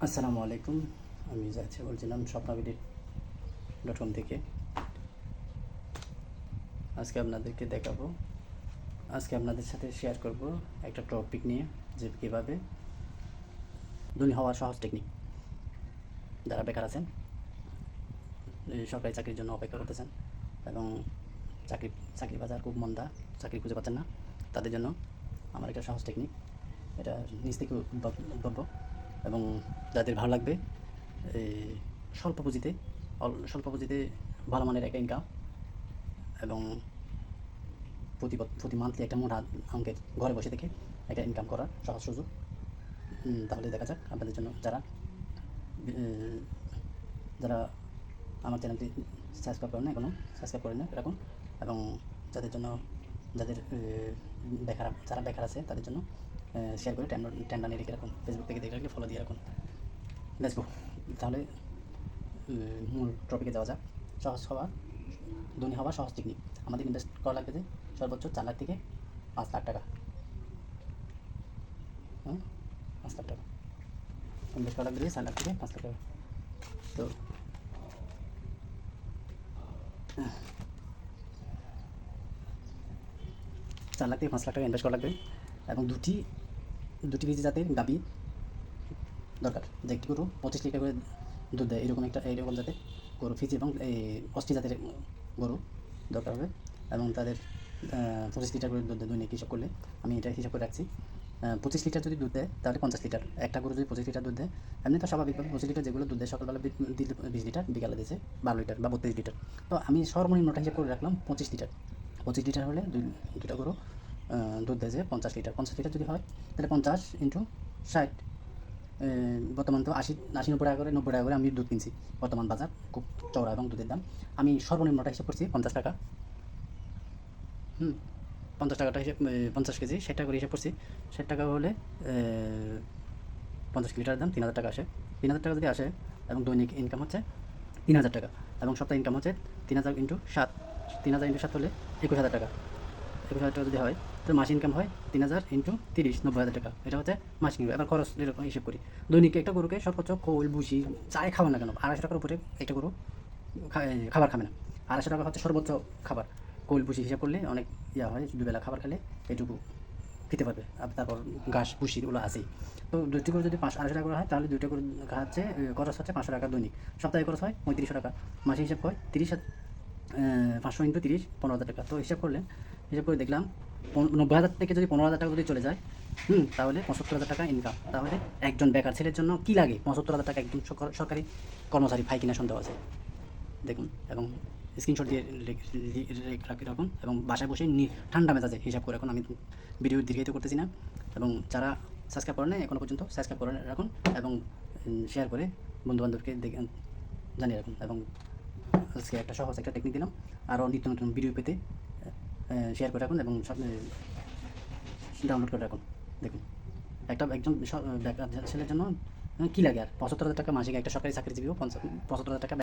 আসসালামু আলাইকুম। আমি যাচ্ছি বলছিলাম স্বপ্নাবিডি ডট কম থেকে। আজকে আপনাদেরকে দেখাবো। আজকে আপনাদের সাথে শেয়ার করব একটা টপিক নিয়ে, যে কীভাবে ধনী হওয়ার সহজ টেকনিক যারা বেকার আছেন সরকারি চাকরির জন্য অপেক্ষা করতেছেন এবং চাকরি চাকরি বাজার খুব মন্দা, চাকরি খুঁজে পাচ্ছেন না, তাদের জন্য আমার একটা সহজ টেকনিক এটা নিজ থেকে উদ্ভব- উদ্ভব। এবং যাদের ভালো লাগবে স্বল্প পুঁজিতে স্বল্প পুঁজিতে ভালো মানের একটা ইনকাম এবং প্রতি প্রতি মান্থলি একটা মোটা অঙ্কের ঘরে বসে থেকে একটা ইনকাম করার সহজ সুযোগ। তাহলে দেখা যাক আপনাদের জন্য যারা যারা আমার চ্যানেলটি সাবস্ক্রাইব করেন না এখনও সাবস্ক্রাইব করেন না এরকম এবং যাদের জন্য যাদের বেকার যারা বেকার আছে তাদের জন্য শেয়ার করে টেন্ডার টেন্ডার নিয়ে রেখে রাখুন ফেসবুক থেকে দেখে রাখলে ফলো দিয়ে রাখুন। গো তাহলে মূল টপিকে যাওয়া যাক। সহজ হওয়া ধনী হওয়া সহজ টেকনিক আমাদের ইনভেস্ট করা লাগবে যে, সর্বোচ্চ চার লাখ থেকে পাঁচ লাখ টাকা। হ্যাঁ? পাঁচ লাখ টাকা। ইনভেস্ট করা লাগবে যে, চার লাখ থেকে পাঁচ লাখ টাকা। তো চার লাখ থেকে পাঁচ লাখ টাকা ইনভেস্ট করা লাগবে এবং দুটি দুটি কেজি জাতের গাবি দরকার। যে একটি গরু পঁচিশ লিটার করে দুধ দেয়, এরকম একটা এইরকম জাতের গরু ফিজি এবং এই অষ্টি জাতের গরু দরকার হবে এবং তাদের পঁচিশ লিটার করে দুধ দেয় দৈনিক হিসাব করলে। আমি এটা হিসাব করে রাখছি। পঁচিশ লিটার যদি দুধ দেয়, তাহলে পঞ্চাশ লিটার। একটা গরু যদি পঁচিশ লিটার দুধ দেয়, এমনি তো স্বাভাবিকভাবে পঁচিশ লিটার যেগুলো দুধ দেয়, সকালবেলা বিশ লিটার বিকালে দিয়েছে, বারো লিটার বা বত্রিশ লিটার। তো আমি সর্বনিম্নটা হিসাব করে রাখলাম পঁচিশ লিটার। পঁচিশ লিটার হলে দুই, দুটা গরু দুধ দেয় যে পঞ্চাশ লিটার। পঞ্চাশ লিটার যদি হয়, তাহলে পঞ্চাশ ইন্টু ষাট বর্তমান তো আশি আশি নব্বই টাকা করে, নব্বই টাকা করে আমি দুধ কিনছি বর্তমান বাজার, খুব চওড়া এবং দুধের দাম। আমি সর্বনিম্নটা হিসাব করছি পঞ্চাশ টাকা। হুম, পঞ্চাশ টাকাটা হিসেব পঞ্চাশ কেজি, ষাট টাকা করে হিসাব করছি। ষাট টাকা হলে পঞ্চাশ লিটার দাম তিন হাজার টাকা আসে। তিন হাজার টাকা যদি আসে, এবং দৈনিক ইনকাম হচ্ছে তিন হাজার টাকা, এবং সপ্তাহে ইনকাম হচ্ছে তিন হাজার ইন্টু সাত। তিন হাজার ইন্টু সাত হলে একুশ হাজার টাকা। একুশ হাজার টাকা যদি হয় তো মাস ইনকাম হয় তিন হাজার ইন্টু তিরিশ নব্বই হাজার টাকা। এটা হচ্ছে মাস ইনকাম এবার খরচ এরকম হিসেব করি। দৈনিক একটা গরুকে সর্বোচ্চ খোল ভুসি যাই খাবে না কেন? আড়াইশো টাকার উপরে একটা গরু খাবার খাবে না। আড়াইশো টাকা হচ্ছে সর্বোচ্চ খাবার। কোল ভুসি হিসাব করলে অনেক ইয়া হয় দুবেলা খাবার খেলে এটুকু খেতে পারবে। আর তারপর ঘাস ভুসি ওগুলো আছেই। তো দুটি করে যদি পাঁচ আড়াইশো টাকা হয় তাহলে দুইটা করে খাচ্ছে এ, খরচ হচ্ছে পাঁচশো টাকা দৈনিক। সপ্তাহে খরচ হয় পঁয়ত্রিশশো টাকা। মাসে হিসাব হয় তিরিশ পাঁচশো ইন্টু তিরিশ, পনেরো হাজার টাকা। তো হিসাব করলে, হিসাব করে দেখলাম নব্বই হাজার থেকে যদি পনেরো হাজার টাকা যদি চলে যায়, হুম, তাহলে পঁচাত্তর হাজার টাকা ইনকাম তাহলে একজন বেকার ছেলের জন্য কি লাগে? পঁচাত্তর হাজার টাকা একজন সরকারি কর্মচারী ভাই কিনা সন্দেহ আছে। দেখুন, এবং স্ক্রিনশট দিয়ে রাখি রাখুন এবং বাসায় বসে ঠান্ডা মেজাজে হিসাব করে। রাখুন আমি ভিডিও দীর্ঘায়িত করতেছি না, এবং যারা সাবস্ক্রাইব করেন না এখনও পর্যন্ত সাবস্ক্রাইব করে রাখুন, এবং শেয়ার করে বন্ধুবান্ধবকে দেখে জানিয়ে রাখুন, এবং আজকে একটা সহজ একটা টেকনিক দিলাম। আরও নিত্য নতুন ভিডিও পেতে শেয়ার করে রাখুন এবং ডাউনলোড করে রাখুন। দেখুন, একটা একজন ছেলের জন্য কী লাগে আর? পঁচাত্তর হাজার টাকা মাসিক একটা সরকারি চাকরিজীবীও পঞ্চাশ, পঁচাত্তর হাজার টাকা